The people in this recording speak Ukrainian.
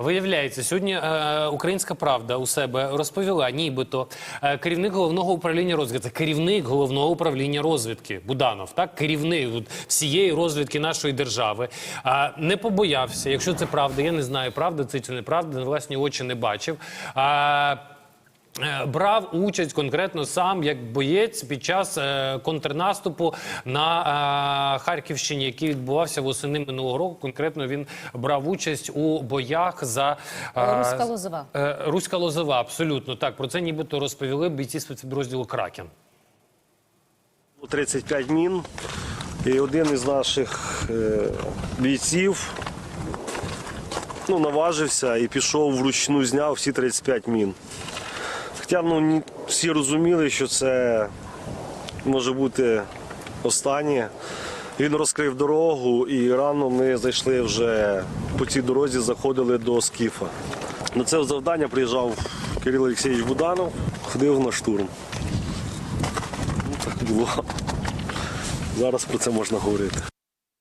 Виявляється, сьогодні е, Українська Правда у себе розповіла, нібито е, керівник головного управління розвідки. Керівник головного управління розвідки Буданов, так керівник всієї розвідки нашої держави. Не побоявся, якщо це правда, я не знаю, правда це чи неправда, на власні очі не бачив. Брав участь конкретно сам як боєць під час е, контрнаступу на е, Харківщині, який відбувався восени минулого року. Конкретно він брав участь у боях за е, Руська Лозова. Е, Руська Лозова, абсолютно так. Про це нібито розповіли бійці спецпідрозділу Кракен. 35 мін. І один із наших е, бійців ну, наважився і пішов вручну, зняв всі 35 мін. Ні- всі розуміли, що це може бути останнє. Він розкрив дорогу і рано ми зайшли вже по цій дорозі, заходили до Скіфа. На це завдання приїжджав Кирило Олексійович Буданов, ходив на штурм. Ну, так було. Зараз про це можна говорити.